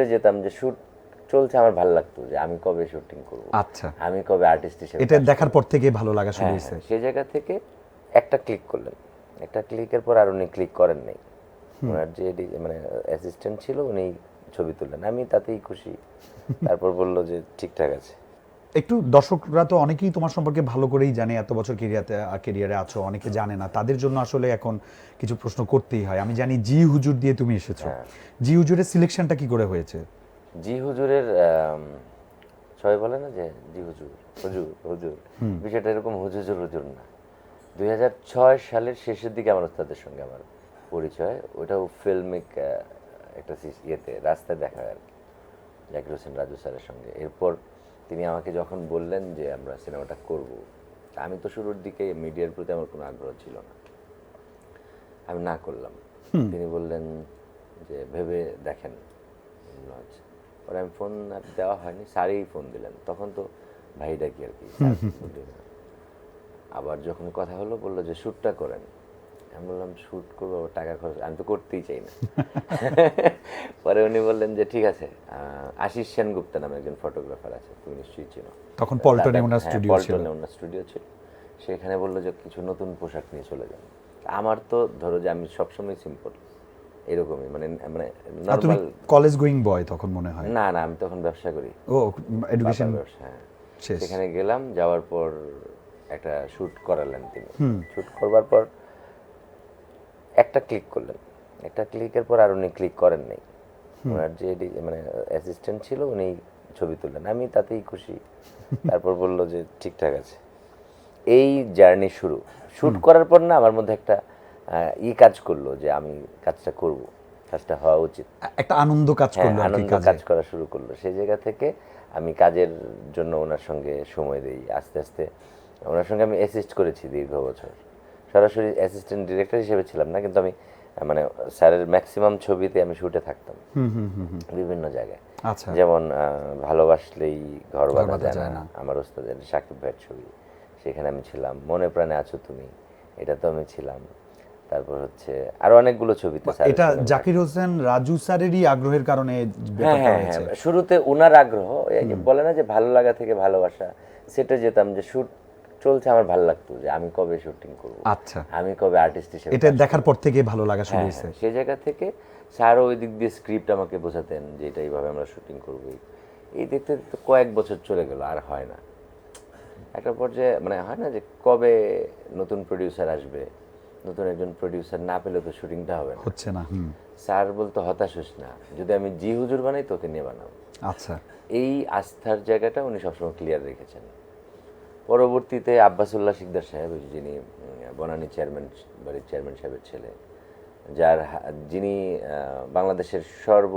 সেটে যেতাম যে শুট চলছে আমার ভালো লাগতো যে আমি কবে শুটিং করব। আচ্ছা। আমি কবে আর্টিস্ট হিসেবে এটা দেখার পর থেকে ভালো লাগা শুরু হ্যাঁ, হয়েছে। হ্যাঁ, সেই জায়গা থেকে একটা ক্লিক করলেন। একটা ক্লিকের পর আর উনি ক্লিক করেন নাই। ওনার যে মানে অ্যাসিস্ট্যান্ট ছিল উনি ছবি তুললেন। আমি তাতেই খুশি। তারপর বলল যে ঠিকঠাক আছে। একটু দর্শকরা তো অনেকেই তোমার সম্পর্কে ভালো করেই জানে এত বছর কেরিয়াতে কেরিয়ারে আছো অনেকে জানে না। তাদের জন্য আসলে এখন কিছু প্রশ্ন করতেই হয়। আমি জানি জি হুজুর দিয়ে তুমি এসেছ। হ্যাঁ। জি হুজুরের সিলেকশনটা কি করে হয়েছে? জি হুজুরের সবাই বলে না যে জি হুজুর হুজুর হুজুর। বিষয়টা এরকম হুজুজুর হুজুর না। দুই হাজার ছয় সালের শেষের দিকে আমার ওস্তাদের সঙ্গে আমার পরিচয়। ওটাও ফিল্মিক একটা ইয়েতে রাস্তায় দেখা আর কি। জাকির হোসেন রাজু স্যারের সঙ্গে। এরপর তিনি আমাকে যখন বললেন যে আমরা সিনেমাটা করব আমি তো শুরুর দিকে মিডিয়ার প্রতি আমার কোনো আগ্রহ ছিল না। আমি না করলাম। তিনি বললেন যে ভেবে দেখেন। বললাম, আচ্ছা। পরে আমি ফোন আর দেওয়া হয়নি স্যারই ফোন দিলেন। তখন তো ভাই ডাকি আর কি। আবার যখন কথা হলো বলল যে শ্যুটটা করেন। শ্যুট করব টাকা খরচ আমি তো করতেই চাই না। পরে উনি বললেন যে ঠিক আছে আশিস সেনগুপ্তা নামে একজন ফটোগ্রাফার আছে তুমি নিশ্চয়ই চিনো। তখন পল্টনে ওনার হ্যাঁ, স্টুডিও ছিল। পল্টনে ওনার স্টুডিও ছিল। সেখানে বলল যে কিছু নতুন পোশাক নিয়ে চলে যান। আমার তো ধরো যে আমি সবসময় সিম্পল এরকমই মানে মানে তুমি নর্মাল কলেজ গোয়িং বয় তখন মনে হয়? না না আমি তখন ব্যবসা করি। ও এডুকেশন ব্যবসা হ্যাঁ। সেখানে গেলাম যাওয়ার পর একটা শ্যুট করালেন তিনি। শ্যুট করবার পর একটা ক্লিক করলেন। একটা ক্লিকের পর আর উনি ক্লিক করেন নাই। ওনার যে মানে অ্যাসিস্ট্যান্ট ছিল উনি ছবি তুললেন। আমি তাতেই খুশি। তারপর বলল যে ঠিকঠাক আছে। এই জার্নি শুরু। শ্যুট করার পর না আমার মধ্যে একটা ই কাজ করল যে আমি কাজটা করব। কাজটা হওয়া উচিত। একটা আনন্দ কাজ হ্যাঁ করল আনন্দ কাজ। করা শুরু করল। সেই জায়গা থেকে আমি কাজের জন্য ওনার সঙ্গে সময় দিই। আস্তে আস্তে ওনার সঙ্গে আমি অ্যাসিস্ট করেছি দীর্ঘ বছর। সরাসরি অ্যাসিস্ট্যান্ট ডিরেক্টর হিসেবে ছিলাম না কিন্তু আমি মানে স্যারের ম্যাক্সিমাম ছবিতে আমি শুটে থাকতাম। বিভিন্ন জায়গায়। আচ্ছা। যেমন ভালোবাসলেই ঘর বাঁধা যায় না। আমার ওস্তাদের সাকিব ভাইয়ের ছবি সেখানে আমি ছিলাম। মনে প্রাণে আছো তুমি এটা তো আমি ছিলাম। তারপর হচ্ছে আরও অনেকগুলো ছবিতে এটা জাকির হোসেন রাজু স্যারেরই আগ্রহের কারণে হ্যাঁ হ্যাঁ হ্যাঁ শুরুতে ওনার আগ্রহ বলে না যে ভালো লাগা থেকে ভালোবাসা সেটা যেতাম যে শুট চলছে আমার ভালো লাগতো যে আমি কবে শুটিং করব। আচ্ছা। আমি কবে আর্টিস্ট হিসেবে এটা দেখার পর থেকে ভালো লাগা শুরু হ্যাঁ, হয়েছে। হ্যাঁ, সেই জায়গা থেকে স্যারও ওই দিক দিয়ে স্ক্রিপ্ট আমাকে বোঝাতেন যে এটা এইভাবে আমরা শুটিং করব। এই দেখতে দেখতে কয়েক বছর চলে গেল আর হয় না। একটা পর্যায়ে মানে হয় না যে কবে নতুন প্রডিউসার আসবে নতুন একজন প্রডিউসার না পেলে তো শুটিংটা হবে না। হচ্ছে না স্যার বলতো হতাশ হোস না যদি আমি জি হুজুর বানাই তোকে নিয়ে বানাবো। আচ্ছা। এই আস্থার জায়গাটা উনি সবসময় ক্লিয়ার রেখেছেন। পরবর্তীতে আব্বাসুল্লাহ শিকদার সাহেব যিনি বনানী চেয়ারম্যান বাড়ির চেয়ারম্যান সাহেবের ছেলে যার যিনি বাংলাদেশের সর্ব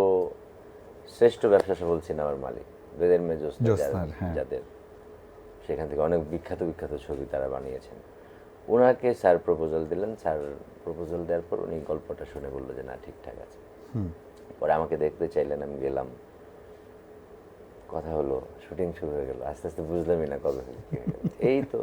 শ্রেষ্ঠ ব্যবসা সফল সিনেমার মালিক বেদের মেজোস হ্যাঁ। যাদের সেখান থেকে অনেক বিখ্যাত বিখ্যাত ছবি তারা বানিয়েছেন। ওনাকে স্যার প্রপোজাল দিলেন স্যার প্রপোজাল দেওয়ার পর উনি গল্পটা শুনে বলল যে না ঠিকঠাক আছে। পরে আমাকে দেখতে চাইলেন আমি গেলাম। কথা হলো শুটিং শুরু হয়ে গেল আস্তে আস্তে বুঝলামই না কবে। এই তো